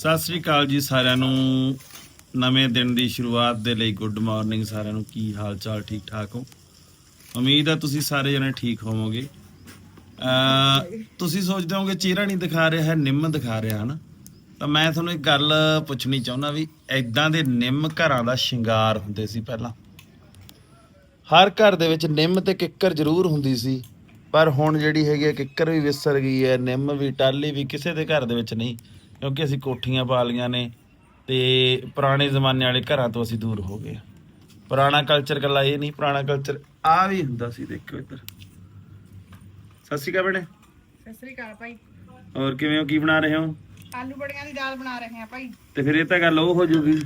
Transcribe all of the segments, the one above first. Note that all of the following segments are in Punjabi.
ਸਤਿ ਸ੍ਰੀ ਅਕਾਲ ਜੀ ਸਾਰਿਆਂ ਨੂੰ। ਨਵੇਂ ਦਿਨ ਦੀ ਸ਼ੁਰੂਆਤ ਦੇ ਲਈ ਗੁੱਡ ਮਾਰਨਿੰਗ ਸਾਰਿਆਂ ਨੂੰ। ਕੀ ਹਾਲ ਚਾਲ, ਠੀਕ ਠਾਕ ਹੋ? ਉਮੀਦ ਹੈ ਤੁਸੀਂ ਸਾਰੇ ਜਣੇ ਠੀਕ ਹੋਵੋਗੇ। ਅ ਤੁਸੀਂ ਸੋਚਦੇ ਹੋਗੇ ਚਿਹਰਾ ਨਹੀਂ ਦਿਖਾ ਰਿਹਾ ਹੈ, ਨਿੰਮ ਦਿਖਾ ਰਿਹਾ, ਹਨ? ਤਾਂ ਮੈਂ ਤੁਹਾਨੂੰ ਇੱਕ ਗੱਲ ਪੁੱਛਣੀ ਚਾਹੁੰਦਾ ਵੀ ਐਦਾਂ ਦੇ ਨਿੰਮ ਘਰਾਂ ਦਾ ਸ਼ਿੰਗਾਰ ਹੁੰਦੇ ਸੀ ਪਹਿਲਾਂ। ਹਰ ਘਰ ਦੇ ਵਿੱਚ ਨਿੰਮ ਤੇ ਕਿੱਕਰ ਜ਼ਰੂਰ ਹੁੰਦੀ ਸੀ, ਪਰ ਹੁਣ ਜਿਹੜੀ ਹੈਗੀ ਹੈ ਕਿੱਕਰ ਵੀ ਵਿਸਰ ਗਈ ਹੈ, ਨਿੰਮ ਵੀ ਟਾਲੀ ਵੀ ਕਿਸੇ ਦੇ ਘਰ ਦੇ ਵਿੱਚ ਨਹੀਂ। ਕਿਉਂਕਿ ਅਸੀਂ ਕੋਠੀਆਂ ਪਾ ਲਈਆਂ ਨੇ ਤੇ ਪੁਰਾਣੇ ਜ਼ਮਾਨੇ ਵਾਲੇ ਘਰਾਂ ਤੋਂ ਅਸੀਂ ਦੂਰ ਹੋ ਗਏ। ਪੁਰਾਣਾ ਕਲਚਰ ਕੱਲਾ ਇਹ ਨਹੀਂ ਪੁਰਾਣਾ ਕਲਚਰ ਆ ਵੀ ਹੁੰਦਾ ਸੀ ਦੇਖੋ ਇੱਧਰ। ਸਤਿ ਸ਼੍ਰੀ ਅਕਾਲ ਭੈਣੇ। ਸਤਿ ਸ੍ਰੀ ਅਕਾਲ ਭਾਈ। ਹੋਰ ਕਿਵੇਂ ਹੋ? ਕੀ ਬਣਾ ਰਹੇ ਹੋ? ਆਲੂ ਬੜੀਆਂ ਦੀ ਦਾਲ ਬਣਾ ਰਹੇ ਹਾਂ ਭਾਈ। ਤੇ ਫਿਰ ਇਹ ਤਾਂ ਗੱਲ ਉਹ ਹੋ ਜੂਗੀ।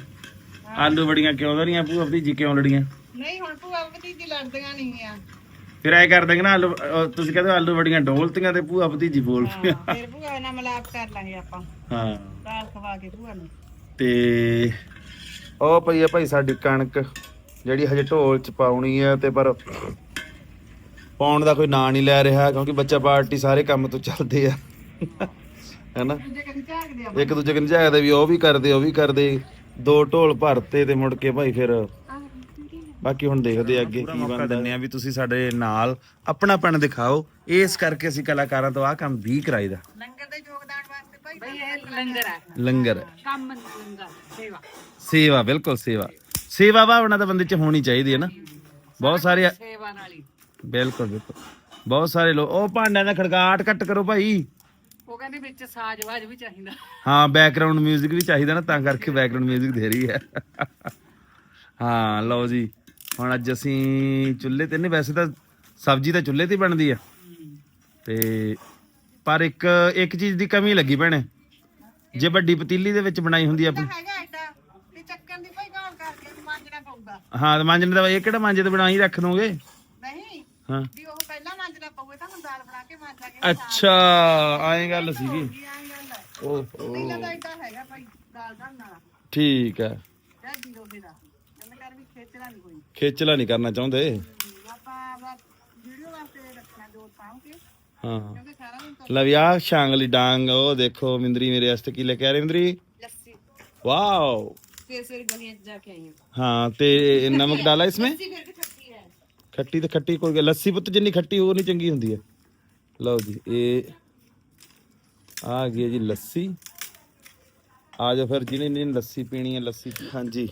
ਆਲੂ ਬੜੀਆਂ ਕਿਉਂ ਲੜੀਆਂ ਭੂਆ ਭਤੀਜੀ ਕਿਉਂ ਲੜੀਆਂ? ਨਹੀਂ ਹੁਣ ਭੂਆ ਭਤੀਜੀ ਲੜਦੀਆਂ ਨਹੀਂ ਆ। ਫਿਰ ਐ ਕਰ ਦੇਂਗੇ ਨਾ ਆਲੂ ਅਹ ਤੁਸੀਂ ਕਹਿੰਦੇ ਹੋ ਆਲੂ ਬੜੀਆਂ ਡੋਲਤੀਆਂ ਤੇ ਭੂਆ ਭਤੀਜੀ ਬੋਲ ਪਈਆਂ ਫਿਰ ਭੂਆ ਨਾਲ ਮਲਾਪ ਕਰ ਲਾਂਗੇ ਆਪਾਂ। ਹਾਂ। ਦਾਲ ਖਵਾ ਕੇ ਭੂਆ ਨੂੰ। ਤੇ ਉਹ ਪਈ ਆ ਭਾਈ ਸਾਡੀ ਕਣਕ ਜਿਹੜੀ ਹਜੇ ਢੋਲ ਚ ਪਾਉਣੀ ਆ ਤੇ ਪਰ ਪਾਉਣ ਦਾ ਕੋਈ ਨਾਂ ਨਹੀਂ ਲੈ ਰਿਹਾ ਕਿਉਂਕਿ ਬੱਚਾ ਪਾਰਟੀ ਸਾਰੇ ਕੰਮ ਤੋਂ ਚੱਲਦੇ ਆ। ਹੈਨਾ? ਦੂਜੇ ਕਦੀ ਝਾਕਦੇ ਆ ਇੱਕ ਦੂਜੇ ਕਿਨ ਜਾਗਦੇ ਵੀ ਉਹ ਵੀ ਕਰਦੇ ਉਹ ਵੀ ਕਰਦੇ। ਦੋ ਢੋਲ ਭਰਤੇ ਤੇ ਮੁੜ ਕੇ ਭਾਈ ਫਿਰ ਬਾਕੀ ਹੁਣ ਦੇਖਦੇ ਆ ਅੱਗੇ ਕੀ ਬਣਦਾ ਦਿੰਨੇ ਆ ਵੀ ਤੁਸੀਂ ਸਾਡੇ ਨਾਲ ਆਪਣਾਪਣ ਦਿਖਾਓ ਇਸ ਕਰਕੇ ਅਸੀਂ ਕਲਾਕਾਰਾਂ ਤੋਂ ਆਹ ਕੰਮ ਵੀ ਕਰਾਈਦਾ ਲੰਗਰ ਦੇ ਯੋਗਦਾਨ ਵਾਸਤੇ ਭਾਈ ਭਾਈ ਇਹ ਲੰਗਰ ਆ ਲੰਗਰ ਕੰਮ ਲੰਗਰ ਸੇਵਾ ਸੇਵਾ ਬਿਲਕੁਲ ਸੇਵਾ ਸੇਵਾ ਭਾਵਨਾ ਤਾਂ ਬੰਦੇ 'ਚ ਹੋਣੀ ਚਾਹੀਦੀ ਹੈ ਨਾ ਬਹੁਤ ਸਾਰੇ ਸੇਵਾ ਨਾਲ ਹੀ ਬਿਲਕੁਲ ਬਿਲਕੁਲ ਬਹੁਤ ਸਾਰੇ ਲੋਕ ਉਹ ਭਾਂਡਿਆਂ ਦਾ ਖੜਕਾਟ ਕੱਟ ਕਰੋ ਭਾਈ ਉਹ ਕਹਿੰਦੇ ਵਿੱਚ ਸਾਜ਼ਵਾਜ ਵੀ ਚਾਹੀਦਾ ਹਾਂ ਬੈਕਗ੍ਰਾਉਂਡ 뮤직 ਵੀ ਚਾਹੀਦਾ ਨਾ ਤਾਂ ਕਰਕੇ ਬੈਕਗ੍ਰਾਉਂਡ 뮤직 ਦੇ ਰਹੀ ਹੈ ਹਾਂ ਲਓ ਜੀ ਹੁਣ ਅੱਜ ਅਸੀਂ ਚੁੱਲ੍ਹੇ ਤੇ ਨਹੀਂ ਵੈਸੇ ਤਾਂ ਸਬਜ਼ੀ ਤਾਂ ਚੁੱਲ੍ਹੇ ਤੇ ਹੀ ਬਣਦੀ ਆ। ਤੇ ਪਰ ਇੱਕ ਇੱਕ ਚੀਜ਼ ਦੀ ਕਮੀ ਲੱਗੀ ਭੈਣੇ। ਜੇ ਵੱਡੀ ਪਤੀਲੀ ਦੇ ਵਿੱਚ ਬਣਾਈ ਹੁੰਦੀ ਆਪਣੀ। ਹੈਗਾ ਐਡਾ ਚੱਕਣ ਦੀ ਭਾਈ ਗਾਲ ਕਰਕੇ ਮਾਂਜਣਾ ਪਊਗਾ। ਹਾਂ ਤੇ ਮਾਂਜਣੇ ਦਾ ਇਹ ਕਿਹੜਾ ਮਾਂਜੇ ਤੇ ਬਣਾਈ ਰੱਖ ਦੋਗੇ? ਨਹੀਂ ਹਾਂ। ਵੀ ਉਹ ਪਹਿਲਾਂ ਮਾਂਜਣਾ ਪਊਗਾ ਤਾਂ ਹੁਣ ਦਾਲ ਬਣਾ ਕੇ ਮਾਂਜਾਂਗੇ ਅੱਛਾ ਐਂ ਗੱਲ ਸੀਗੀ। ਗੱਲ ਹੈ। ਓਹ। ਪਹਿਲਾਂ ਤਾਂ ਏਦਾਂ ਹੈਗਾ ਭਾਈ ਦਾਲ ਦਾ ਨਾਲ ਠੀਕ ਹੈ। ਦਾ। ਖੇਚਲਾ ਨਹੀਂ ਕਰਨਾ ਚਾਹੁੰਦੇ। ਆਪਾਂ ਬਸ ਵੀਡੀਓ ਵਾਸਤੇ ਰੱਖਣਾ ਜੋਰ ਪਾਉਂ ਹਾਂ। ਕਿਉਂਕਿ ਸਾਰਾ ਦਿਨ ਤਾਂ ਲਵਿਆ ਸ਼ਾਂਗਲੀ ਡਾਂਗ ਉਹ ਦੇਖੋ ਮਿੰਦਰੀ ਮੇਰੇ ਵਾਸਤੇ ਕੀ ਲੈ ਕੇ ਆ ਰਹੀ ਮਿੰਦਰੀ? ਲੱਸੀ। ਵਾਓ। ਸਵੇਰ ਸਵੇਰ ਗਲੀਆਂ 'ਚ ਜਾ ਕੇ ਆਈ ਹਾਂ। ਹਾਂ ਤੇ ਨਮਕ ਡਾਲਾ ਇਸਮੇ? ਲੱਸੀ ਖੱਟੀ ਤੇ ਖੱਟੀ ਕੋਈ ਗੱਲ- ਲੱਸੀ ਪੁੱਤ ਜਿੰਨੀ ਖੱਟੀ ਉਹ ਨਹੀਂ ਚੰਗੀ ਹੁੰਦੀ ਹੈ। ਲਓ ਜੀ ਇਹ ਆ ਗਈ ਜੀ ਲੱਸੀ। ਆ ਜਾਓ ਫਿਰ ਜਿਹਨੇ ਜਿਹਨੇ ਲੱਸੀ ਪੀਣੀ ਹੈ ਲੱਸੀ ਹਾਂਜੀ।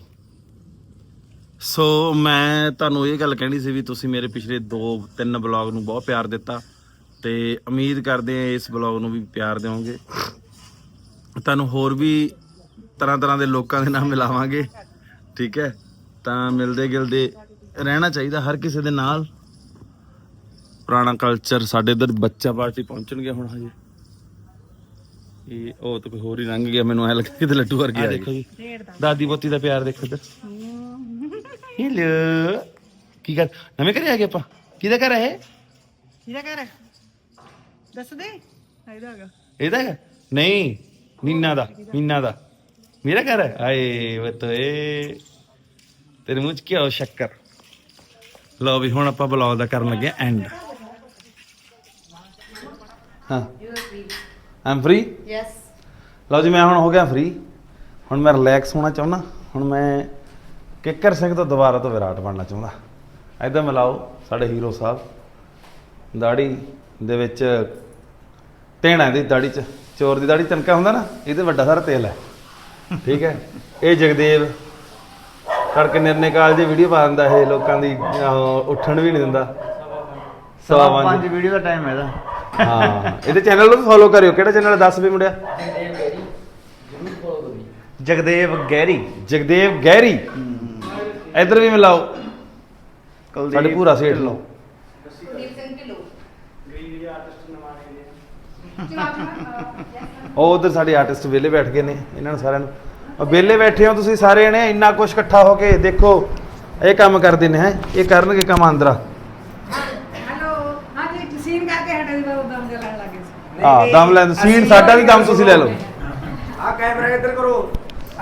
ਸੋ ਮੈਂ ਤੁਹਾਨੂੰ ਇਹ ਗੱਲ ਕਹਿਣੀ ਸੀ ਵੀ ਤੁਸੀਂ ਮੇਰੇ ਪਿਛਲੇ 2-3 ਬਲੌਗ ਨੂੰ ਬਹੁਤ ਪਿਆਰ ਦਿੱਤਾ ਤੇ ਉਮੀਦ ਕਰਦੇ ਆ ਇਸ ਬਲੌਗ ਨੂੰ ਵੀ ਪਿਆਰ ਦਿਓਗੇ। ਤੁਹਾਨੂੰ ਹੋਰ ਵੀ ਤਰ੍ਹਾਂ ਤਰ੍ਹਾਂ ਦੇ ਲੋਕਾਂ ਦੇ ਨਾਲ ਮਿਲਾਵਾਂਗੇ ਠੀਕ ਹੈ? ਤਾਂ ਮਿਲਦੇ ਗਿਲਦੇ ਰਹਿਣਾ ਚਾਹੀਦਾ ਹਰ ਕਿਸੇ ਦੇ ਨਾਲ। ਪੁਰਾਣਾ ਕਲਚਰ ਸਾਡੇ ਇਧਰ ਬੱਚਾ ਪਾਰਟੀ ਪਹੁੰਚਣਗੇ ਹੁਣ ਹਜੇ। ਇਹ ਉਹ ਤਾਂ ਕੋਈ ਹੋਰ ਹੀ ਰੰਗ ਗਿਆ ਮੈਨੂੰ ਐ ਲੱਗਾ ਕਿ ਲੱਡੂ ਵਰਗੇ ਆ ਦੇਖੋ ਜੀ। ਦਾਦੀ ਪੋਤੀ ਦਾ ਪਿਆਰ ਦੇਖੋ ਇੱਧਰ। ਹੈਲੋ ਕੀ ਕਰ ਨਵੇਂ ਘਰੇ ਆ ਗਏ ਆਪਾਂ? ਕਿਹਦਾ ਘਰ ਹੈ? ਕਿਹਦਾ ਘਰ ਹੈ? ਦੱਸ ਦੇ। ਇਹਦਾ ਹੈਗਾ। ਇਹਦਾ ਹੈ? ਨਹੀਂ ਨੀਨਾ ਦਾ ਨੀਨਾ ਦਾ। ਮੇਰਾ ਘਰ ਹੈ ਆਏ ਬਤੋਏ ਤੇਰੇ ਮੂੰਹ ਚ ਕੀ ਹੋ ਸ਼ੱਕਰ? ਲਓ ਵੀ ਹੁਣ ਆਪਾਂ ਬਲੌਗ ਦਾ ਕਰਨ ਲੱਗੇ ਐਂਡ ਹਾਂ। ਆਮ ਫ੍ਰੀ ਯੈਸ ਲਓ ਜੀ ਮੈਂ ਹੁਣ ਹੋ ਗਿਆ ਫ੍ਰੀ ਹੁਣ ਮੈਂ ਰਿਲੈਕਸ ਹੋਣਾ ਚਾਹੁੰਦਾ। ਹੁਣ ਮੈਂ ਕਿੱਕਰ ਸਿੰਘ ਤੋਂ ਦੁਬਾਰਾ ਤੋਂ ਵਿਰਾਟ ਬਣਨਾ ਚਾਹੁੰਦਾ। ਐਦਾਂ ਮਿਲਾਓ ਸਾਡੇ ਹੀਰੋ ਸਾਹਿਬ। ਦਾੜੀ ਦੇ ਵਿੱਚ ਤੇਣਾ ਦੀ ਦਾੜੀ ਚ ਚੋਰ ਦੀ ਦਾੜੀ ਤਨਕਾ ਹੁੰਦਾ ਨਾ ਇਹਦੇ ਵੱਡਾ ਸਾਰਾ ਤੇਲ ਹੈ। ਠੀਕ ਹੈ? ਇਹ ਜਗਦੇਵ ਕਰਕੇ ਨਿਰਨੇ ਕਾਲ ਦੀ ਵੀਡੀਓ ਪਾ ਦਿੰਦਾ ਇਹ ਲੋਕਾਂ ਦੀ ਉੱਠਣ ਵੀ ਨਹੀਂ ਦਿੰਦਾ। ਸਵਾ ਪੰਜ। ਪੰਜ ਵੀਡੀਓ ਦਾ ਟਾਈਮ ਹੈ ਇਹਦਾ। ਹਾਂ ਇਹਦੇ ਚੈਨਲ ਨੂੰ ਫੋਲੋ ਕਰਿਓ। ਕਿਹੜਾ ਚੈਨਲ ਦੱਸ ਵੀ ਮੁੰਡਿਆ। ਜਗਦੇਵ ਗੈਰੀ। ਜਗਦੇਵ ਗਹਿਰੀ ਇੱਧਰ ਵੀ ਮਿਲਾਓ। ਕੁਲਦੀਪ ਸਾਡੇ ਪੂਰਾ ਸੇਠ ਲਓ ਉਹ ਉਧਰ ਸਾਡੇ ਆਰਟਿਸਟ ਵਿਹਲੇ ਬੈਠ ਗਏ ਨੇ ਇਹਨਾਂ ਨੂੰ ਸਾਰਿਆਂ ਨੂੰ। ਉਹ ਵਿਹਲੇ ਬੈਠੇ ਹੋ ਤੁਸੀਂ ਸਾਰੇ ਨੇ ਇੰਨਾ ਕੁਝ ਇਕੱਠਾ ਹੋ ਕੇ ਦੇਖੋ ਇਹ ਕੰਮ ਕਰਦੇ ਨੇ ਹੈ। ਇਹ ਕਰਨਗੇ ਕੰਮ ਅੰਦਰਾ ਹੈਲੋ ਹਾਂਜੀ ਸੀਨ ਕਰਕੇ ਹਟੇ ਦੀ ਬਾਬੂ ਦਮ ਜਲਣ ਲੱਗੇ ਸੀ। ਹਾਂ ਦਮ ਲੈਣ ਸੀਨ ਸਾਡਾ ਵੀ ਦਮ ਤੁਸੀਂ ਲੈ ਲਓ। ਆ ਕੈਮਰਾ ਇੱਧਰ ਕਰੋ।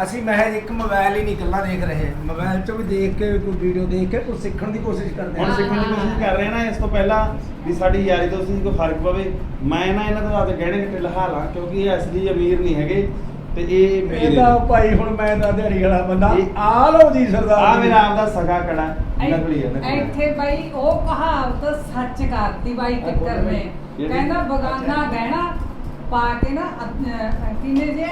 ਅਸੀਂ ਮਹਿਜ ਇੱਕ ਮੋਬਾਈਲ ਹੀ ਨਹੀਂ ਇਕੱਲਾ ਦੇਖ ਰਹੇ। ਮੋਬਾਈਲ ਚੋਂ ਵੀ ਦੇਖ ਕੇ ਕੋਈ ਵੀਡੀਓ ਦੇਖ ਕੇ ਕੁਝ ਸਿੱਖਣ ਦੀ ਕੋਸ਼ਿਸ਼ ਕਰਦੇ ਹੁਣ ਸਿੱਖਣ ਦੀ ਕੋਸ਼ਿਸ਼ ਕਰ ਰਹੇ ਨਾ ਇਸ ਤੋਂ ਪਹਿਲਾਂ ਵੀ ਸਾਡੀ ਯਾਰੀ ਦੋਸਤੀ 'ਚ ਕੋਈ ਫ਼ਰਕ ਪਵੇ। ਮੈਂ ਨਾ ਇਹਨਾਂ ਤੋਂ ਆਪਦੇ ਗਹਿਣੇ ਕਿਤੇ ਲਹਾ ਲਾਂ ਕਿਉਂਕਿ ਇਹ ਅਸਲੀ ਅਮੀਰ ਨਹੀਂ ਹੈਗੇ ਤੇ ਇਹ ਮੇਰੀ ਇਹਦਾ ਭਾਈ ਹੁਣ ਮੈਂ ਤਾਂ ਦਿਹਾੜੀ ਵਾਲਾ ਬੰਦਾ। ਇਹ- ਆ ਲਓ ਜੀ ਸਰਦਾਰ ਆ ਜੀ। ਮੇਰਾ ਆਪਦਾ ਸਗਾ ਕੜਾ ਨਕਲੀ ਹੈ ਨਕਲੀ ਇੱਥੇ ਬਾਈ ਉਹ ਕਹਾਵਤ ਸੱਚ ਕਰਤੀ ਬਾਈ ਕਿੱਕਰ ਨੇ? ਕਹਿੰਦਾ ਬਗਾਨਾ ਗਹਿਣਾ ਪਾ ਕੇ ਨਾ ਕਿਨੇ ਜੇ?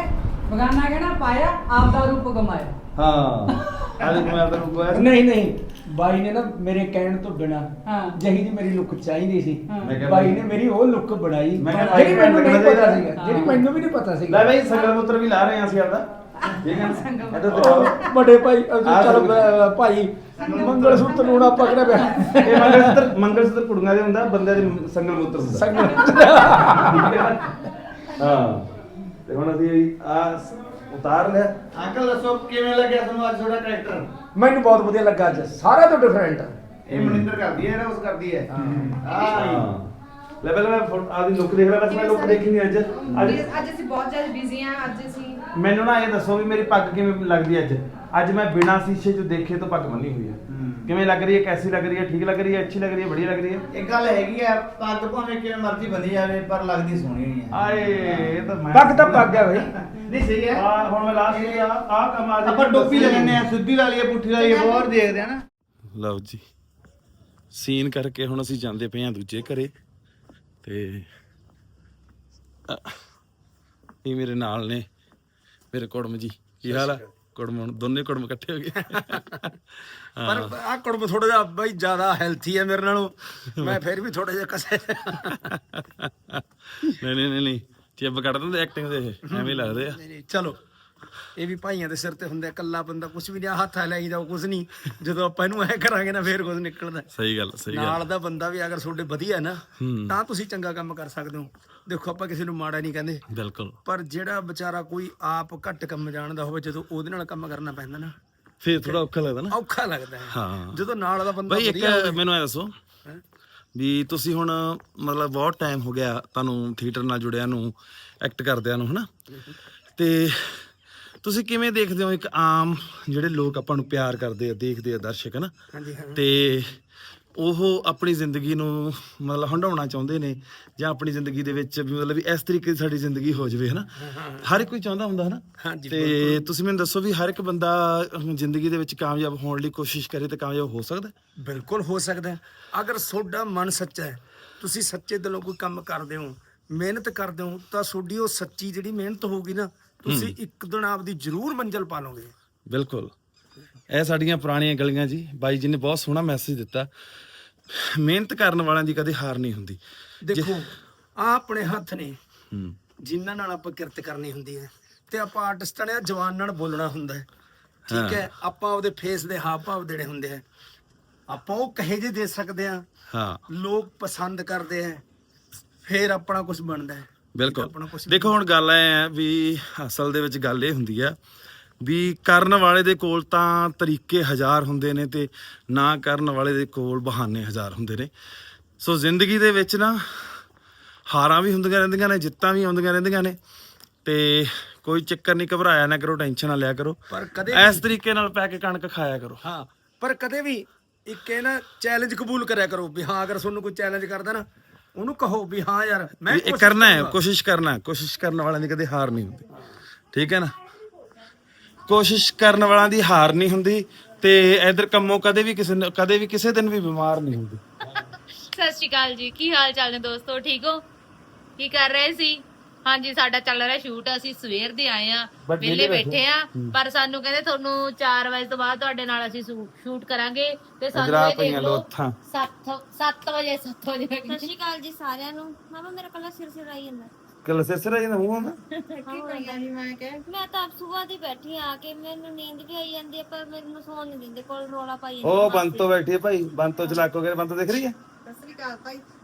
ਬਗਾਨਾ ਗਹਿਣਾ ਪਾਇਆ? ਆਪਦਾ ਰੂਪ ਗਮਾਇਆ। ਹਾਂ। ਆਲੇ ਮੈਂ ਆਪਦਾ ਨੂੰ ਕੋਇਆ ਨਹੀਂ ਨਹੀਂ। ਬਾਈ ਨੇ ਨਾ ਮੇਰੇ ਕਹਿਣ ਤੋਂ ਬਿਨਾ ਹਾਂ। ਜਹੀ ਦੀ ਮੇਰੀ ਲੁੱਕ ਚਾਹੀਦੀ ਸੀ। ਹਾਂ। ਮੈਂ ਕਿਹਾ ਬਾਈ ਨੇ ਮੇਰੀ ਉਹ ਲੁੱਕ ਬਣਾਈ। ਜਿਹੜੀ ਮੈਨੂੰ ਨਹੀਂ ਪਤਾ। ਸੀਗਾ। ਜਿਹੜੀ। ਮੈਨੂੰ ਵੀ ਨਹੀਂ ਪਤਾ ਲੈ ਸੀਗਾ ਬਈ ਸੰਗਲ ਪੁੱਤਰ ਵੀ ਲਾ ਰਹੇ ਹਾਂ ਅਸੀਂ ਆਪਦਾ। ਠੀਕ ਹੈ ਦਿਖਾਓ ਵੱਡੇ ਭਾਈ ਚਲੋ ਭਾਈ ਮੰਗਲ ਸੂਤਰ ਨੂੰ ਨਾ ਪਕੜਿਆ ਪਿਆ। ਇਹ ਮੰਗਲ ਸੂਤਰ ਮੰਗਲ ਸੂਤਰ ਕੁੜੀਆਂ ਦੇ ਹੁੰਦਾ ਬੰਦੇ ਦੇ ਸੰਗਲ ਪੁੱਤਰ ਹੁੰਦਾ ਸੰਗਲ ਹਾਂ। ਤੇ ਹੁਣ ਅਸੀਂ ਆ ਉਤਾਰ ਲਿਆ। ਅੰਕਲ ਦੱਸੋ ਕਿਵੇਂ ਲੱਗਿਆ ਤੁਹਾਨੂੰ ਅੱਜ ਤੁਹਾਡਾ ਕੈਰੈਕਟਰ ਮੈਨੂੰ ਬਹੁਤ ਵਧੀਆ ਲੱਗਾ ਅੱਜ। ਸਾਰਾ ਤੋਂ ਡਿਫਰੈਂਟ ਇਹ ਮਨਿੰਦਰ ਕਰਦੀ ਹੈ ਨਾ ਉਸ ਕਰਦੀ ਹੈ। ਹਾਂ। ਹਾਂ ਲੈ ਪਹਿਲਾਂ ਮੈਂ ਆਪਦੀ ਲੁੱਕ ਦੇਖ ਰਿਹਾ ਬਸ ਮੈਂ ਲੁੱਕ ਦੇਖੀ ਨਹੀਂ ਅੱਜ। ਅੱਜ ਅੱਜ ਅਸੀਂ ਬਹੁਤ ਜ਼ਿਆਦਾ ਬਿਜ਼ੀ ਆ ਅੱਜ ਅਸੀਂ ਮੈਨੂੰ ਨਾ ਇਹ ਦੱਸੋ ਵੀ ਮੇਰੀ ਪੱਗ ਕਿਵੇਂ ਲੱਗਦੀ ਹੈ ਅੱਜ? ਅੱਜ ਮੈਂ ਬਿਨਾਂ ਸ਼ੀਸ਼ੇ 'ਚ ਦੇਖੇ ਤੋਂ ਪੱਗ ਬੰਨੀ ਹੋਈ ਹੂੰ। ਕਿਵੇਂ ਲੱਗ ਰਹੀ ਹੈ? ਕੈਸੀ ਲੱਗ ਰਹੀ ਹੈ? ਠੀਕ ਲੱਗ ਰਹੀ ਹੈ? ਅੱਛੀ ਲੱਗ ਰਹੀ ਹੈ? ਬੜੀਆ ਲੱਗ ਰਹੀ ਹੈ? ਇੱਕ ਗੱਲ ਹੈਗੀ ਆ ਪੱਗ ਭਾਵੇਂ ਕਿਵੇਂ ਮਰਜ਼ੀ ਬੰਦੀ ਜਾਵੇ ਪਰ ਲੱਗਦੀ ਸੋਹਣੀ ਨਹੀਂ ਹੈ ਆਏ ਇਹ ਤਾਂ ਮੈਂ ਪੱਗ ਤਾਂ ਪੱਗ ਹੈ ਬਈ। ਨਹੀਂ ਸਹੀ ਹੈ। ਆ ਹੁਣ ਮੈਂ ਲਾਸਟ ਆ। ਆ ਕੰਮ ਆ ਆਪਾਂ ਟੋਪੀ ਲੈ ਲੈਂਦੇ ਆ ਸਿੱਧੀ ਲਾ ਲਈਏ ਪੁੱਠੀ ਲਾ ਲਈਏ ਬਹੁਤ ਦੇਖਦੇ ਆ ਨਾ। ਲਓ ਜੀ ਸੀਨ ਕਰਕੇ ਹੁਣ ਅਸੀਂ ਜਾਂਦੇ ਪਏ ਆ ਦੂਜੇ ਘਰੇ। ਤੇ ਇਹ ਮੇਰੇ ਨਾਲ ਨੇ ਮੇਰੇ ਕੁੜਮ ਜੀ। ਕੀ ਹਾਲ ਆ? ਕੁੜਮ ਦੋਨੇ ਕੁੜਮ ਇਕੱਠੇ ਹੋ ਗਏ। ਪਰ ਆ ਕੁੜਮ ਥੋੜਾ ਜਿਹਾ ਬਈ ਜ਼ਿਆਦਾ ਹੈਲਥੀ ਹੈ ਮੇਰੇ ਨਾਲੋਂ। ਮੈਂ ਫਿਰ ਵੀ ਥੋੜਾ ਜਿਹਾ ਕਸੇ। ਨਹੀਂ ਨਹੀਂ ਨਹੀਂ ਚਿੱਬ ਕੱਢ ਦਿੰਦੇ ਐਕਟਿੰਗ ਦੇ ਐਵੇਂ ਲੱਗਦੇ ਆ। ਨਹੀਂ, ਨਹੀਂ, ਚਲੋ। ਇਹ ਵੀ ਭਾਈਆਂ ਦੇ ਸਿਰ ਤੇ ਹੁੰਦਾ ਇਕੱਲਾ ਬੰਦਾ ਕੁਝ ਵੀ ਨਹੀਂ ਹੱਥ ਲੈ ਜਾਓ ਕੁਝ ਨਹੀਂ। ਜਦੋਂ ਆਪਾਂ ਇਹਨੂੰ ਐ ਕਰਾਂਗੇ ਨਾ ਫੇਰ ਕੁਝ ਨਿਕਲਦਾ ਸਹੀ ਗੱਲ ਸਹੀ ਨਾਲ ਗੱਲ ਦਾ ਬੰਦਾ ਵੀ ਅਗਰ ਤੁਹਾਡੇ ਵਧੀਆ ਨਾ। ਤਾਂ ਤੁਸੀਂ ਚੰਗਾ ਕੰਮ ਕਰ ਸਕਦੇ ਹੋ। ਦੇਖੋ ਆਪਾਂ ਕਿਸੇ ਨੂੰ ਮਾੜਾ ਨਹੀਂ ਕਹਿੰਦੇ। ਬਿਲਕੁਲ। ਪਰ ਜਿਹੜਾ ਵਿਚਾਰਾ ਕੋਈ ਆਪ ਘੱਟ ਕੰਮ ਜਾਣਦਾ ਹੋਵੇ ਜਦੋਂ ਉਹਦੇ ਨਾਲ ਕੰਮ ਕਰਨਾ ਪੈਂਦਾ ਨਾ ਫੇਰ ਥੋੜਾ ਔਖਾ ਲੱਗਦਾ ਨਾ। ਔਖਾ ਲੱਗਦਾ ਹੈ। ਜਦੋਂ ਨਾਲ ਦਾ ਬੰਦਾ ਬਈ ਇੱਕ ਮੈਨੂੰ ਐ ਦੱਸੋ ਵੀ ਤੁਸੀਂ ਹੁਣ ਮਤਲਬ ਬਹੁਤ ਟਾਈਮ ਹੋ ਗਿਆ ਤੁਹਾਨੂੰ ਥੀਏਟਰ ਨਾਲ ਜੁੜਿਆ ਨੂੰ ਐਕਟ ਕਰਦਿਆਂ ਨੂੰ ਹਨਾ? ਤੇ ਤੁਸੀਂ ਕਿਵੇਂ ਦੇਖਦੇ ਹੋ ਇੱਕ ਆਮ ਜਿਹੜੇ ਲੋਕ ਆਪਾਂ ਨੂੰ ਪਿਆਰ ਕਰਦੇ ਆ ਦੇਖਦੇ ਆ ਦਰਸ਼ਕ ਹਨਾ? ਹਾਂਜੀ ਹਾਂ। ਤੇ ਉਹ ਆਪਣੀ ਜ਼ਿੰਦਗੀ ਨੂੰ ਮਤਲਬ ਹੰਡਾਉਣਾ ਚਾਹੁੰਦੇ ਨੇ ਜਾਂ ਆਪਣੀ ਜ਼ਿੰਦਗੀ ਦੇ ਵਿੱਚ ਵੀ ਮਤਲਬ ਵੀ ਇਸ ਤਰੀਕੇ ਦੀ ਸਾਡੀ ਜ਼ਿੰਦਗੀ ਹੋ ਜਾਵੇ ਹਨਾ? ਹਰ ਕੋਈ ਚਾਹੁੰਦਾ ਹੁੰਦਾ ਹਨਾ? ਹਾਂਜੀ, ਤੇ ਤੁਸੀਂ ਮੈਨੂੰ ਦੱਸੋ ਵੀ ਹਰ ਇੱਕ ਬੰਦਾ ਜ਼ਿੰਦਗੀ ਦੇ ਵਿੱਚ ਕਾਮਯਾਬ ਹੋਣ ਲਈ ਕੋਸ਼ਿਸ਼ ਕਰੇ ਤੇ ਕਾਮਯਾਬ ਹੋ ਸਕਦਾ? ਹੈ? ਬਿਲਕੁਲ ਹੋ ਸਕਦਾ ਹੈ। ਅਗਰ ਤੁਹਾਡਾ ਮਨ ਸੱਚਾ ਹੈ ਤੁਸੀਂ ਸੱਚੇ ਦਿਲੋਂ ਕੋਈ ਕੰਮ ਕਰਦੇ ਹੋ ਮਿਹਨਤ ਕਰਦੇ ਹੋ ਤਾਂ ਤੁਹਾਡੀ ਉਹ ਸੱਚੀ ਜਿਹੜੀ ਮਿਹਨਤ ਹੋਊਗੀ ਨਾ ਤੁਸੀਂ ਇੱਕ ਦਿਨ ਆਪਦੀ ਜ਼ਰੂਰ ਮੰਜ਼ਲ ਪਾ ਲਓਗੇ। ਬਿਲਕੁਲ। ਇਹ ਸਾਡੀਆਂ ਪੁਰਾਣੀਆਂ ਗਲੀਆਂ ਜੀ। ਬਾਈ ਜੀ ਨੇ ਬਹੁਤ ਸੋਹਣਾ ਮੈਸੇਜ ਦਿੱਤਾ। ਮਿਹਨਤ ਕਰਨ ਵਾਲਿਆਂ ਦੀ ਕਦੇ ਹਾਰ ਨਹੀਂ ਹੁੰਦੀ। ਦੇਖੋ ਆ ਆਪਣੇ ਹੱਥ ਨੇ। ਹੂੰ। ਜਿਨ੍ਹਾਂ ਨਾਲ ਆਪਾਂ ਕਿਰਤ ਕਰਨੀ ਹੁੰਦੀ ਹੈ। ਤੇ ਆਪਾਂ ਆਰਟਿਸਟਾਂ ਨੇ ਜਵਾਨ ਨਾਲ ਬੋਲਣਾ ਹੁੰਦਾ ਹੈ। ਠੀਕ ਹੈ ਆਪਾਂ ਉਹਦੇ ਫੇਸ ਦੇ ਹਾਵ ਭਾਵ ਦੇਣੇ ਹੁੰਦੇ ਆ ਆਪਾਂ ਉਹ ਕਹੇ ਜੇ ਦੇ ਸਕਦੇ ਆ ਹਾਂ। ਲੋਕ ਪਸੰਦ ਕਰਦੇ ਆ ਫੇਰ ਆਪਣਾ ਕੁਝ ਬਣਦਾ ਹੈ। ਬਿਲਕੁਲ। ਦੇਖੋ ਹੁਣ ਗੱਲ ਐ ਆ ਵੀ ਅਸਲ ਦੇ ਵਿੱਚ ਗੱਲ ਇਹ ਹੁੰਦੀ ਆ ਵੀ ਕਰਨ ਵਾਲੇ ਦੇ ਕੋਲ ਤਾਂ ਤਰੀਕੇ ਹਜ਼ਾਰ ਹੁੰਦੇ ਨੇ ਤੇ ਨਾ ਕਰਨ ਵਾਲੇ ਦੇ ਕੋਲ ਬਹਾਨੇ ਹਜ਼ਾਰ ਹੁੰਦੇ ਨੇ। ਸੋ ਜ਼ਿੰਦਗੀ ਦੇ ਵਿੱਚ ਨਾ ਹਾਰਾਂ ਵੀ ਹੁੰਦੀਆਂ ਰਹਿੰਦੀਆਂ ਨੇ ਜਿੱਤਾਂ ਵੀ ਆਉਂਦੀਆਂ ਰਹਿੰਦੀਆਂ ਨੇ ਤੇ ਕੋਈ ਚੱਕਰ ਨਹੀਂ ਘਬਰਾਇਆ ਨਾ ਕਰੋ ਟੈਨਸ਼ਨ ਨਾ ਲਿਆ ਕਰੋ। ਪਰ ਕਦੇ ਇਸ ਤਰੀਕੇ ਨਾਲ ਪੈ ਕੇ ਕਣਕ ਖਾਇਆ ਕਰੋ। ਹਾਂ ਪਰ ਕਦੇ ਵੀ ਇੱਕ ਇਹ ਨਾ ਚੈਲੰਜ ਕਬੂਲ ਕਰਿਆ ਕਰੋ ਵੀ ਹਾਂ ਅਗਰ ਤੁਹਾਨੂੰ ਕੋਈ ਚੈਲੰਜ ਕਰਦਾ ਨਾ ਉਹਨੂੰ ਕਹੋ ਵੀ ਹਾਂ ਯਾਰ ਮੈਂ ਇਹ ਕੋਸ਼ਿਸ਼ ਕਰਨਾ ਹੈ ਕਰੂੰਗਾ। ਕੋਸ਼ਿਸ਼ ਕਰਨਾ ਹੈ, ਕੋਸ਼ਿਸ਼ ਕਰਨ ਵਾਲਿਆਂ ਦੀ ਕਦੇ ਹਾਰ ਨਹੀਂ ਹੁੰਦੀ। ਠੀਕ ਹੈ ਨਾ? ਕੋਸ਼ਿਸ਼ ਕਰਨ ਵਾਲਿਆਂ ਦੀ ਹਾਰ ਨਹੀਂ ਹੁੰਦੀ ਤੇ ਇਧਰ ਕੰਮੋਂ ਕਦੇ ਵੀ ਕਿਸੇ ਨੇ- ਕਦੇ ਵੀ ਕਿਸੇ ਦਿਨ ਵੀ ਬਿਮਾਰ ਨਹੀਂ ਹੁੰਦੀ। ਸਤਿ ਸ਼੍ਰੀ ਅਕਾਲ ਜੀ ਕੀ ਹਾਲ ਚਾਲ ਨੇ ਦੋਸਤੋ? ਠੀਕ ਹੋ? ਕੀ ਕਰ ਰਹੇ ਸੀ? ਹਾਂਜੀ ਸਾਡਾ ਚੱਲ ਰਿਹਾ ਸ਼ੂਟ ਅਸੀਂ ਸਵੇਰ ਦੇ ਆਏ ਆ But ਵਿਹਲੇ ਵਿਹਲੇ ਬੈਠੇ ਆ ਪਰ ਸਾਨੂੰ ਕਹਿੰਦੇ ਤੁਹਾਨੂੰ 4 ਵਜੇ ਤੋਂ ਬਾਅਦ ਤੁਹਾਡੇ ਨਾਲ ਅਸੀਂ ਸ਼ੂਟ ਕਰਾਂਗੇ ਤੇ ਸਾਨੂੰ ਆ ਇਹ ਦੇਖ ਲਓ ਲੋਥਾਂ। 7 7 ਵਜੇ 7 ਵਜੇ ਸਤਿ ਸ਼੍ਰੀ ਅਕਾਲ ਜੀ ਸਾਰਿਆਂ ਨੂੰ। ਮਾਮਾ ਮੇਰਾ ਕੱਲਾ ਸਿਰ ਸਿਰ ਆਈ ਜਾਂਦਾ। ਕੱਲ ਸਿਸਰਾ ਜਿਹਾ ਮੂੰਹ ਹੁੰਦਾ ਮੈਂ ਤਾਂ ਆਪ ਸਵੇਰ ਦੀ ਬੈਠੀ ਆ ਕੇ ਮੈਨੂੰ ਨੀਂਦ ਵੀ ਆਈ ਜਾਂਦੀ ਹੈ ਪਰ ਮੈਨੂੰ ਸੌਣ ਨਹੀਂ ਦਿੰਦੇ ਕੋਲ ਰੋਲਾ ਪਾਈ ਜਾਂਦੇ ਉਹ ਬੰਤੋ ਬੈਠੀ ਹੈ ਭਾਈ ਬੰਤੋ ਚਲਾਕੋ ਕੇ ਬੰਤੋ ਦਿਖ ਰਹੀ ਹੈ? ਸਸਰੀ ਕਾਲ ਭਾਈ। ਬੰਤੋ ਇੰਨੀ ਕਹੀ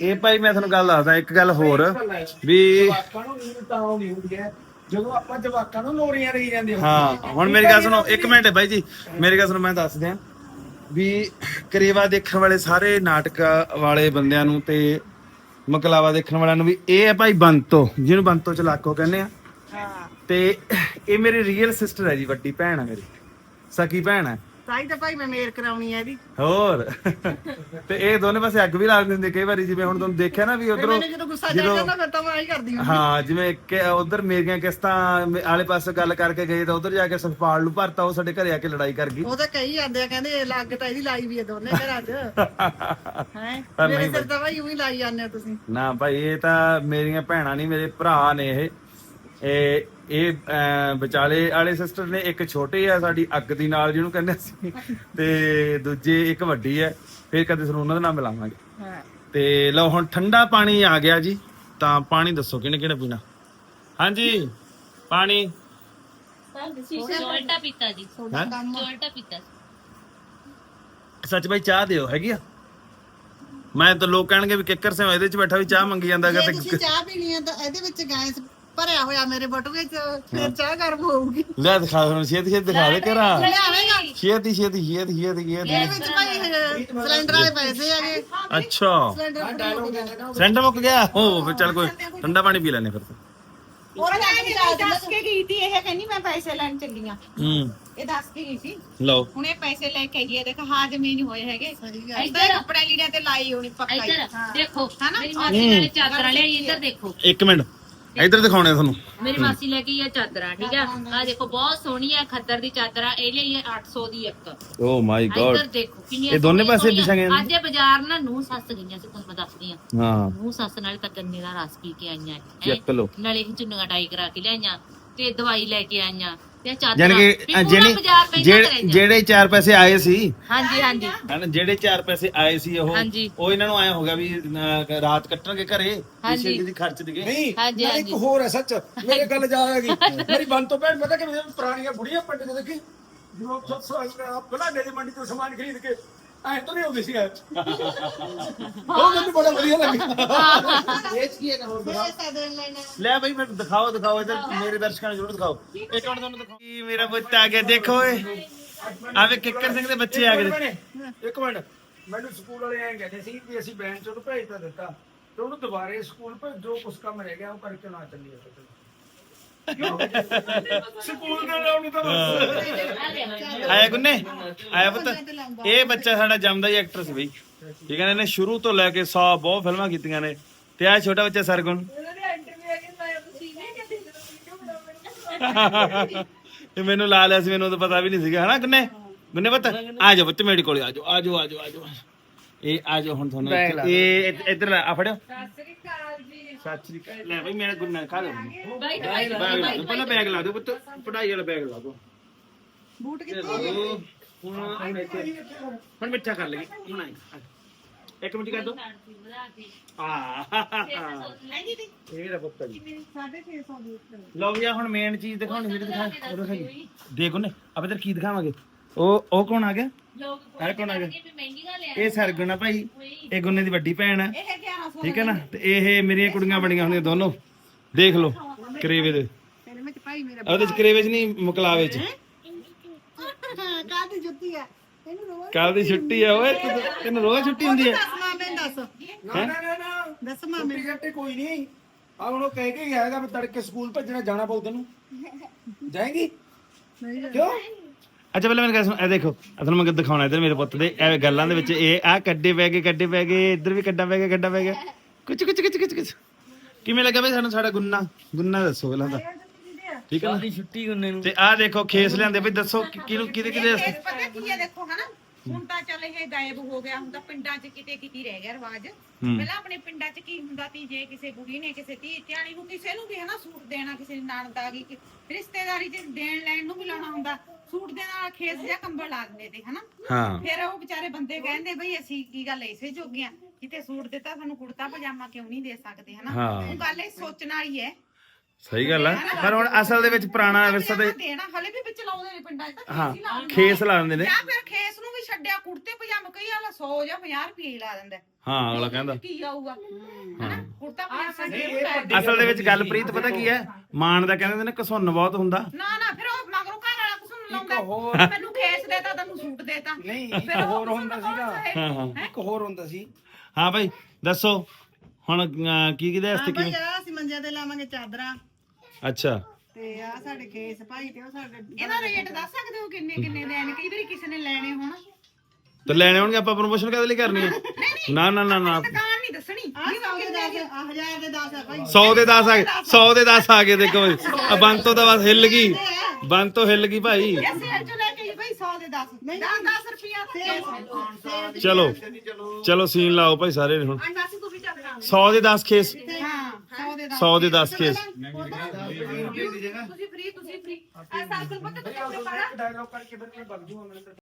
ਇਹ ਭਾਈ ਮੈਂ ਤੁਹਾਨੂੰ ਗੱਲ ਦੱਸਦਾ ਇੱਕ ਗੱਲ ਹੋਰ ਵੀ ਜਵਾਕਾਂ ਨੂੰ ਨੀਂਦ ਤਾਂ ਆਉਂਦੀ ਹੁੰਦੀ ਹੈ ਜਦੋਂ ਆਪਾਂ ਜਵਾਕਾਂ ਨੂੰ ਲੋਰੀਆਂ ਦੇਈ ਜਾਂਦੇ ਹਾਂ ਹਾਂ। ਹੁਣ ਮੇਰੀ ਗੱਲ ਸੁਣੋ ਇੱਕ ਮਿੰਟ ਬਾਈ ਜੀ ਮੇਰੀ ਗੱਲ ਸੁਣੋ ਮੈਂ ਦੱਸ ਦਿਆਂ ਵੀ ਕਰੇਵਾ ਦੇਖਣ ਵਾਲੇ ਸਾਰੇ ਨਾਟਕ ਵਾਲੇ ਬੰਦਿਆਂ ਨੂੰ ਤੇ ਮਕਲਾਵਾ ਦੇਖਣ ਵਾਲਿਆਂ ਨੂੰ ਵੀ ਇਹ ਹੈ ਭਾਈ ਬੰਤੋ ਜਿਹਨੂੰ ਬੰਤੋ ਚਲਾਕੋ ਕਹਿੰਦੇ ਆ। ਤੇ ਇਹ ਮੇਰੀ ਰੀਅਲ ਸਿਸਟਰ ਹੈ ਜੀ ਵੱਡੀ ਭੈਣ ਹੈ ਮੇਰੀ ਸਕੀ ਭੈਣ ਹੈ। ਤਾਂ ਹੀ ਤਾਂ ਭਾਈ ਮੈਂ ਮੇਰ ਕਰਾਉਣੀ ਹੈ ਇਹਦੀ। ਹੋਰ। ਤੇ ਇਹ ਦੋਨੇ ਪਾਸੇ ਅੱਗ ਵੀ ਲਾ ਦਿੰਦੇ ਕਈ ਵਾਰੀ ਜਿਵੇਂ ਹੁਣ ਤੁਹਾਨੂੰ ਦੇਖਿਆ ਨਾ ਵੀ ਉਧਰੋਂ ਮੈਨੂੰ ਜਦੋਂ ਗੁੱਸਾ ਜਾਂਦਾ ਫਿਰ ਤਾਂ ਮੈਂ ਆਹੀ ਕਰਦੀ ਹਾਂ ਹਾਂ ਜਿਵੇਂ ਉਧਰ ਮੇਰੀਆਂ ਕਿਸ਼ਤਾਂ ਆਲੇ ਪਾਸੇ ਗੱਲ ਕਰਕੇ ਗਏ ਤਾਂ ਉਧਰ ਜਾ ਕੇ ਸੁਖਪਾਲ ਨੂੰ ਭਰਤਾ ਉਹ ਸਾਡੇ ਘਰੇ ਆ ਕੇ ਲੜਾਈ ਕਰ ਗਈ। ਉਹ ਤਾਂ ਕਹੀ ਜਾਂਦੇ ਆ ਕਹਿੰਦੇ ਲੱਗ ਤਾਂ ਇਹਦੀ ਲਾਈ ਵੀ ਹੈ ਦੋਨੇ ਘਰਾਂ 'ਚ। ਹੈ? ਮੇਰੇ ਸਿਰ ਤਾਂ ਭਾਈ ਉਹੀ ਲਾਈ ਜਾਂਦੇ ਹੋ ਤੁਸੀਂ। ਨਾ ਭਾਈ ਇਹ ਤਾਂ ਮੇਰੀਆਂ ਭੈਣਾਂ ਨਹੀਂ ਮੇਰੇ ਭਰਾ ਨੇ ਇਹ। ਇਹ ਇਹ ਵਿਚਾਲੇ ਵਾਲੇ ਸਿਸਟਰ ਨੇ ਇੱਕ ਛੋਟੀ ਆ ਸਾਡੀ ਅੱਗ ਦੀ ਨਾਲ ਜਿਹਨੂੰ ਕਹਿੰਦੇ ਸੀ ਤੇ ਦੂਜੇ ਇੱਕ ਵੱਡੀ ਹੈ ਫਿਰ ਕਦੇ ਸਾਨੂੰ ਉਹਨਾਂ ਦਾ ਨਾਮ ਮਿਲਾਵਾਂਗੇ। ਹਾਂ। ਤੇ ਲਓ ਹੁਣ ਠੰਡਾ ਪਾਣੀ ਆ ਗਿਆ ਜੀ ਤਾਂ ਪਾਣੀ ਦੱਸੋ ਕਿਹਨੇ ਕਿਹਨੇ ਪੀਣਾ? ਹਾਂਜੀ ਪਾਣੀ। ਜੋਲਟਾ ਪੀਤਾ। ਜੀ। ਹੈਂ? ਜੋਲਟਾ ਪੀਤਾ ਸੱਚ ਬਾਈ ਚਾਹ ਦਿਓ ਹੈਗੀ ਆ? ਮੈਂ ਤਾਂ ਲੋਕ ਕਹਿਣਗੇ ਵੀ ਕਿੱਕਰ ਸੇ ਇਹਦੇ ਚ ਬੈਠਾ ਵੀ ਚਾਹ ਮੰਗੀ ਜਾਂਦਾ ਜੇ ਗਾ ਤੁਸੀਂ ਤੇ ਚਾਹ ਪੀਣੀ ਹੈ ਤਾਂ ਇਹਦੇ ਵਿੱਚ ਗੈਸ ਭਰਿਆ ਹੋਇਆ ਮੇਰੇ ਬਟੂਏ 'ਚ ਫਿਰ ਚਾਹ ਗਰਮ ਹੋਊਗੀ। ਲੈ ਦਿਖਾ ਹੁਣ ਛੇਤੀ ਛੇਤੀ ਦਿਖਾ ਦੇ ਕਰਾਂ ਲਿਆਵੇਂਗਾ? ਛੇਤੀ ਛੇਤੀ ਛੇਤੀ ਛੇਤੀ ਛੇਤੀ। ਇਹਦੇ ਵਿੱਚ ਭਾਈ ਇਹ ਸਿਲੰਡਰ ਵਾਲੇ ਪੈਸੇ ਹੈਗੇ। ਅੱਛਾ। ਸਿਲੰਡਰ ਸਿਲੰਡਰ ਮੁੱਕ ਗਿਆ? ਹੋ ਫਿਰ ਚੱਲ ਕੋਈ ਠੰਡਾ ਪਾਣੀ ਪੀ ਲੈਨੇ ਫਿਰ। ਤਾਂ। ਹੋਰ ਇਹ ਦੱਸ ਕੇ ਗਈ ਸੀ ਇਹ ਕਹਿੰਦੀ ਮੈਂ ਪੈਸੇ ਲੈਣ ਚੱਲੀ ਆ। ਹੂੰ। ਇਹ ਦੱਸ ਕੇ ਗਈ ਸੀ। ਲਓ। ਹੁਣ ਇਹ ਪੈਸੇ ਲੈ ਕੇ ਗਈ ਦੇਖ ਹਾਜ਼ਮੇ ਨਹੀਂ ਹੋਏ ਹੈਗੇ। ਇੱਧਰ ਕੱਪੜੇ ਲੀੜਿਆਂ ਤੇ ਲਾਈ ਹੋਣੀ ਪੱਕਾ ਇੱਧਰ। ਦੇਖੋ ਮੇਰੀ ਮਾਸੀ ਨੇ ਚਾਦਰਾਂ ਲਿਆਈ ਇੱਧਰ ਦੇਖੋ। ਇੱਕ ਮਿੰਟ। ਇੱਧਰ ਦਿਖਾਉਣੇ ਤੁਹਾਨੂੰ। ਮੇਰੀ ਮਾਸੀ ਲੈ ਕੇ ਆ ਚਾਦਰਾਂ ਠੀਕ ਆ? ਆ ਦੇਖੋ ਬਹੁਤ ਸੋਹਣੀ ਆ ਖੱਦਰ ਦੀ ਚਾਦਰਾਂ ਇਹ ਲਈ ਹੈ 800 ਦੀ ਇੱਕ। ਓ ਮਾਈ ਇੱਧਰ ਦੇਖੋ ਕਿੰਨੀਆਂ ਇਹ ਦੋਨੇ ਪਾਸੇ। ਵਿਛਾਈਆਂ ਅੱਜ ਇਹ ਬਾਜ਼ਾਰ ਨਾ ਨੂੰ ਸੱਸ ਗਈਆਂ ਸੀ ਤੁਹਾਨੂੰ ਮੈਂ ਦੱਸਦੀ ਆ। ਹਾਂ। ਨੂੰ ਸੱਸ ਨਾਲ ਤਾਂ ਕੰਨੇ ਦਾ ਰਸ ਪੀ ਕੇ ਆਈਆਂ। ਚੱਕ ਲਓ। ਨਾਲੇ ਹੀ ਚੁੰਨੀਆਂ ਟਾਈ ਕਰਾ ਕੇ ਲਿਆਈਆਂ ਤੇ ਦਵਾਈ ਲੈ ਕੇ ਆਈਆਂ। ਤੇ ਕਿ ਜਿਹੜੇ ਜਿਹੜੇ- ਕਰਾਈਆਂ ਜਿਹੜੇ 4 ਪੈਸੇ ਆਏ ਸੀ। ਹਾਂਜੀ ਹਾਂਜੀ। ਹਨਾ ਜਿਹੜੇ 4 ਪੈਸੇ ਆਏ ਸੀ ਉਹ ਹਾਂਜੀ। ਉਹ ਇਹਨਾਂ ਨੂੰ ਆਇਆ ਹੋਗਾ ਵੀ ਰਾਤ ਕੱਟਣਗੇ ਘਰੇ ਹਾਂਜੀ। ਕਿਸੇ ਦੀ ਖਰਚ ਦੇਗੇ ਨਹੀਂ ਹਾਂਜੀ, ਨਾਲੇ ਇੱਕ। ਹੋਰ ਹੈ ਸੱਚ। ਮੇਰੇ ਗੱਲ ਜਾ ਆ ਗਈ। ਮੇਰੀ ਬੰਦ ਤੋਂ ਭੈਣ ਪਤਾ ਕਿ ਮੇਰੇ ਪੁਰਾਣੀਆਂ ਬੁੜੀਆਂ ਪਿੰਡ ਦੇ ਦੇਖੀ ਜੋ ਬਣਾ ਦੇ ਮੰਡੀ ਤੋਂ ਸਮਾਨ ਖਰੀਦ ਕੇ ਐ ਤਾਂ ਨਹੀਂ ਹੁੰਦੀ ਸੀ ਐ। ਉਹ ਮੈਨੂੰ ਬੜਾ ਵਧੀਆ ਲੱਗਿਆ। ਇਹ ਕੀ ਹੈ ਹੋਰ ਬਣਾ ਪੈਸੇ ਦੇਣ ਲੈਣਾ ਲੈ ਬਈ ਫਿਰ ਦਿਖਾਓ ਦਿਖਾਓ ਇਧਰ। ਮੇਰੇ ਦਰਸ਼ਕਾਂ ਨੂੰ ਜ਼ਰੂਰ ਦਿਖਾਓ। ਇੱਕ ਮਿੰਟ ਤੁਹਾਨੂੰ ਦਿਖਾਓ। ਕੀ ਮੇਰਾ ਪੁੱਤ ਆ ਗਿਆ ਦੇਖੋ ਆਵੇ ਕਿੱਕਰ ਸਿੰਘ ਦੇ ਬੱਚੇ ਆ ਗਏ। ਇੱਕ ਮਿੰਟ ਮੈਨੂੰ ਸਕੂਲ ਵਾਲੇ ਐਂ ਕਹਿੰਦੇ ਸੀ ਵੀ ਅਸੀਂ ਬੈਂਚ ਤੋਂ ਭੇਜ ਤਾਂ ਦਿੱਤਾ। ਤੇ ਉਹਨੂੰ ਦੁਬਾਰੇ ਸਕੂਲ ਭੇਜ ਜੋ ਕੁਛ ਕੰਮ ਰਹਿ ਗਿਆ ਉਹ ਕਰਕੇ ਨਾ ਚੱਲੀਏ। ਸਕੂਲ ਦੇ ਲਾਉਣੀ ਤਾਂ ਬਸ। ਆਇਆ ਗੁੰਨੇ? ਆਇਆ ਪੁੱਤ। ਇਹ ਬੱਚਾ ਸਾਡਾ ਜੰਮਦਾ ਹੀ ਐਕਟਰ ਸੀ ਬਈ। ਠੀਕ ਹੈ ਨਾ ਇਹਨੇ ਸ਼ੁਰੂ ਤੋਂ ਲੈ ਕੇ 100 ਬਹੁਤ ਫਿਲਮਾਂ ਕੀਤੀਆਂ ਨੇ। ਤੇ ਆ ਛੋਟਾ ਬੱਚਾ ਸਰਗੁਣ। ਇਹ ਮੈਨੂੰ ਲਾ ਲਿਆ ਸੀ ਮੈਨੂੰ ਤਾਂ ਪਤਾ ਵੀ ਨਹੀਂ ਸੀਗਾ। ਹਨਾ ਗੁੰਨੇ? ਗੁੰਨੇ ਪੁੱਤ ਆ ਜਾਓ ਬੱਚੇ ਮੇਰੇ ਕੋਲੇ ਆ ਜਾਓ ਆ ਜਾਓ ਆ ਜਾਓ ਇਹ ਆ ਜਾਓ ਹੁਣ ਤੁਹਾਨੂੰ ਇੱਥੇ- ਇਹ ਇੱਧ- ਇੱਧਰ ਆ ਫੜਿਓ। ਸਤਿ ਸ੍ਰੀ ਅਕਾਲ। ਲੈ ਬਈ ਮੇਰਾ ਗੁੰਨਾ ਖਾ ਲਓ। ਬਾਈ ਬੈਗ ਲਾ ਦਿਓ ਪਹਿਲਾਂ ਬੈਗ ਲਾ ਦਿਓ ਪੁੱਤ। ਪੜਾਈ ਵਾਲਾ ਬੈਗ ਲਾ ਦਿਓ ਬੂਟ ਇਹ ਲਾ ਦਿਓ। ਹੁਣ ਹੁਣ ਇੱਥੇ। ਹੁਣ ਮਿੱਠਾ ਕਰ ਲਈਏ। ਹੁਣ ਆਏ। ਇੱਕ ਮਿੰਟ ਕਰ ਦੋ। ਆ। ਇਹ ਮੇਰਾ ਪੁੱਤ ਜੀ। 650 ਦੀ ਲਓ ਵੀ ਆ ਹੁਣ ਮੇਨ ਚੀਜ਼ ਦਿਖਾਉਣੀ ਜਿਹੜੀ ਦਿਖਾ ਉਹ ਦਿਖਾਈ ਦੇਖੋ ਨੇ ਅਬ ਇਧਰ ਕੀ ਦਿਖਾਵਾਂਗੇ? ਉਹ ਉਹ ਕੌਣ ਆ ਗਿਆ? ਇਹ ਕੌਣ ਆ ਗਿਆ? ਇਹ ਸਰਗੁਣ ਆ ਭਾਈ ਇਹ ਗੁੰਨੇ ਦੀ ਵੱਡੀ ਭੈਣ ਹੈ ਇਹ 1100 ਠੀਕ ਹੈ ਨਾ? ਤੇ ਇਹ ਮੇਰੀਆਂ ਕੁੜੀਆਂ ਬਣੀਆਂ ਹੁੰਦੀਆਂ ਦੋਨੋਂ। ਦੇਖ ਲਓ ਕਰੇਵੇ ਦੇ। ਉਹਦੇ ਚ ਕਰੇਵੇ ਚ ਨਹੀਂ ਮੁਕਲਾਵੇ ਚ। ਕਾਹਦੀ ਜੁੱਤੀ ਆ। ਕੱਲ ਦੀ ਛੁੱਟੀ ਆ ਓਏ ਤੈਨੂੰ- ਰੋਜ਼ ਛੁੱਟੀ ਹੁੰਦੀ ਹੈ ਦੱਸ ਮਾਮੇ ਦੱਸ। ਨਾ ਨਾ ਨਾ ਦੱਸ ਮਾਮੇ ਛੁੱਟੀ ਛੱਟੀ ਕੋਈ ਨਹੀਂ। ਆ ਹੁਣ ਉਹ ਕਹਿ ਕੇ ਗਿਆ ਹੈਗਾ ਵੀ ਤੜਕੇ ਸਕੂਲ ਭੇਜਣਾ ਜਾਣਾ ਪਊ ਤੈਨੂੰ। ਜਾਏਗੀ? ਕਿਉਂ? ਅੱਛਾ ਪਹਿਲਾਂ ਮੈਨੂੰ ਕਹਿ ਇਹ ਦੇਖੋ ਆ ਤੁਹਾਨੂੰ ਮੈਂ ਦਿਖਾਉਣਾ ਇਧਰ ਮੇਰੇ ਪੁੱਤ ਦੇ ਐਵੇਂ ਗੱਲਾਂ ਦੇ ਵਿੱਚ ਇਹ ਆ ਕੱਡੇ ਪੈ ਗਏ ਕੱਡੇ ਪੈ ਗਏ ਇੱਧਰ ਵੀ ਕੱਡਾ ਪੈ ਗਿਆ ਕੱਡਾ ਪੈ ਗਿਆ। ਕੁਛ ਕੁਛ ਕੁਛ ਕੁਛ ਕੁਛ। ਕਿਵੇਂ ਲੱਗਾ ਬਈ ਸਾਨੂੰ ਸਾਡਾ ਗੁੰਨਾ? ਗੁੰਨਾ ਦੱਸੋ ਪਹਿਲਾਂ ਤਾਂ। ਠੀਕ ਹੈ ਨਾ? ਛੁੱਟੀ ਗੁੰਨੇ ਨੂੰ। ਤੇ ਆਹ ਦੇਖੋ ਖੇਸ ਲਿਆਂਦੇ ਬਈ ਦੱਸੋ ਕਿ- ਕਿਹਨੂੰ ਕਿਹਦੇ ਕਿਹਦੇ ਵਾਸਤੇ? ਪਤਾ ਕੀ ਹੈ ਦੇਖੋ ਹਨਾ? ਹੁਣ ਤਾਂ ਚੱਲ ਇਹ ਗਾਇਬ ਹੋ ਗਿਆ ਹੁਣ ਤਾਂ ਪਿੰਡਾਂ 'ਚ ਕਿਤੇ ਕਿਤੇ ਰਹਿ ਗਿਆ ਰਿਵਾਜ। ਪਹਿਲਾਂ ਆਪਣੇ ਪਿੰਡਾਂ 'ਚ ਕੀ ਹੁੰਦਾ ਸੀ ਜੇ ਕਿਸੇ ਬੁੜੀ ਨੇ ਕਿਸੇ ਧੀ ਧਿਆਣੀ ਨੂੰ ਕਿਸੇ ਨੂੰ ਵੀ ਹਨਾ ਸੂਟ ਦੇਣਾ ਕਿਸੇ ਦੀ ਨਣਦ ਆ ਗਈ ਕਿ- ਰਿਸ਼ਤੇਦਾਰੀ 'ਚ ਦੇਣ ਲੈਣ ਨੂੰ ਵੀ ਲਾਉਣਾ ਹੁੰਦਾ ਸੂਟ ਦੇ ਨਾਲ ਖੇਸ ਜਾਂ ਕੰਬਲ ਲਾ ਦਿੰਦੇ ਤੇ ਹਨਾ। ਫਿਰ ਉਹ ਵਿਚਾਰੇ ਬੰਦੇ ਕਹਿੰਦੇ ਬਈ ਅਸੀਂ ਕੀ ਗੱਲ ਇਸੇ ਜੋਗੇ ਆ ਕਿਤੇ ਸੂਟ ਦਿੱਤਾ ਸਾਨੂੰ ਕੁੜਤਾ ਪਜਾਮਾ ਕਿਉਂ ਨਹੀਂ ਦੇ ਸਕਦੇ? ਹਨਾ। ਉਹ ਗੱਲ ਇਹ ਸੋਚਣ ਵਾਲੀ ਹੈ। ਸਹੀ ਗੱਲ ਆ। ਪਰ ਹੁਣ ਅਸਲ ਦੇ ਵਿੱਚ ਪੁਰਾਣਾ ਵਿਰਸਾ ਤੇ ਦੇਣਾ ਹਲੇ ਵੀ ਵਿੱਚ ਲਾਉਂਦੇ ਨੇ ਪਿੰਡਾਂ 'ਚ ਤਾਂ ਹਾਂ ਖੇਸ ਹੀ ਲਾ ਦਿੰਦੇ ਖੇਸ ਲਾ ਦਿੰਦੇ ਨੇ। ਜਾਂ ਫਿਰ ਖੇਸ ਨੂੰ ਵੀ ਛੱਡਿਆ ਕੁੜਤੇ ਪਜਾਮਾ ਕਈ ਵਾਲਾ 100 ਜਾਂ 50 ਰੁਪਏ ਲਾ ਦਿੰਦਾ ਹੈ। ਹਾਂ ਅਗਲਾ ਕਹਿੰਦਾ। ਕੀ ਆਊਗਾ? ਹਨਾ? ਕੁੜਤਾ ਪਜਾਮਾ ਅਸਲ ਦੇ ਵਿੱਚ ਗੱਲ ਪ੍ਰੀਤ ਪਤਾ ਕੀ ਹੈ? ਮਾਣ ਦਾ ਕਹਿੰਦੇ ਨੇ ਘਸੁੰਨ ਬਹੁਤ ਹੁੰਦਾ। ਨਾ ਨਾ ਫਿਰ ਉਹ ਮਗਰੋਂ ਘਰ ਵਾਲਾ ਕੁਛ ਨੂੰ ਲਾਉਂਦਾ ਮੈਨੂੰ ਖੇਸ ਦੇਤਾ ਤੈਨੂੰ ਸੂਟ ਦੇਤਾ। ਨਹੀਂ ਇੱਕ ਹੋਰ ਹੁੰਦਾ ਸੀਗਾ। ਹਾਂ? ਹਾਂ ਇੱਕ ਹੋਰ ਹੁੰਦਾ ਸੀ। ਹਾਂ ਭਾਈ ਦੱਸੋ। ਹੁਣ ਅਹ, ਕੀ ਕਿਹਦੇ ਵਾਸਤੇ ਭਾਈ ਕੀ ਆ ਅਸੀਂ ਮੰਜਿਆਂ ਤੇ ਲਾਵਾਂਗੇ ਚਾਦਰਾਂ। ਅੱਛਾ। ਤੇ ਆ ਸਾਡੇ ਕੇਸ ਭਾਈ ਤੇ ਉਹ ਸਾਡੇ ਇਹਦਾ ਰੇਟ ਦੱਸ ਸਕਦੇ ਹੋ ਕਿੰਨੇ ਕਿੰਨੇ ਦੇ ਨੇ ਕਈ ਵਾਰੀ ਕਿਸੇ ਨੇ ਲੈਣੇ ਹੋਣ। ਤੇ ਲੈਣੇ ਹੋਣਗੇ ਆਪਾਂ ਪ੍ਰੋਮੋਸ਼ਨ ਕਦੇ ਲਈ ਕਰਨੀ ਹੈ ਨਾ ਨਾ ਨਾ ਨਾ। ਦੁਕਾਨ ਨਹੀਂ ਦੱਸਣੀ। ਆ 100 ਦੇ 10 ਆ 1000 ਦੇ 10 ਆ ਭਾਈ। 100 ਦੇ 10 ਆ ਗਏ 100 ਦੇ 10 ਆ ਗਏ ਦੇਖੋ ਆ ਬੰਦ ਤੋਂ ਬਸ ਹਿੱਲ ਗਈ। ਬੰਦ ਤੋਂ ਹਿੱਲ ਗਈ ਭਾਈ। ਇਹ ਸੇਲ ਚੋਂ ਲੈ ਕੇ ਆਈ ਬਈ 100 ਦੇ 10 10 10 ਰੁਪਿਆ ਦਾ ਕੇਸ ਚਲੋ। ਚਲੋ ਸੀਨ ਲਾਓ ਭਾਈ ਸਾਰੇ ਨੇ ਹੁਣ। 100 ਦੇ 10 ਖੇਸ ਹਾਂ 100 ਦੇ 10 100 ਦੇ 10 ਖੇਸ ਤੁਸੀਂ ਫ੍ਰੀ ਤੁਸੀਂ ਫ੍ਰੀ ਐਸਾ ਸਰਕਲ ਪਤਾ ਤੁਸੀਂ ਆਪਣੇ ਪਾਣਾ ਡਾਇਲੌਗ ਕਰਕੇ ਮੈਂ ਬਗ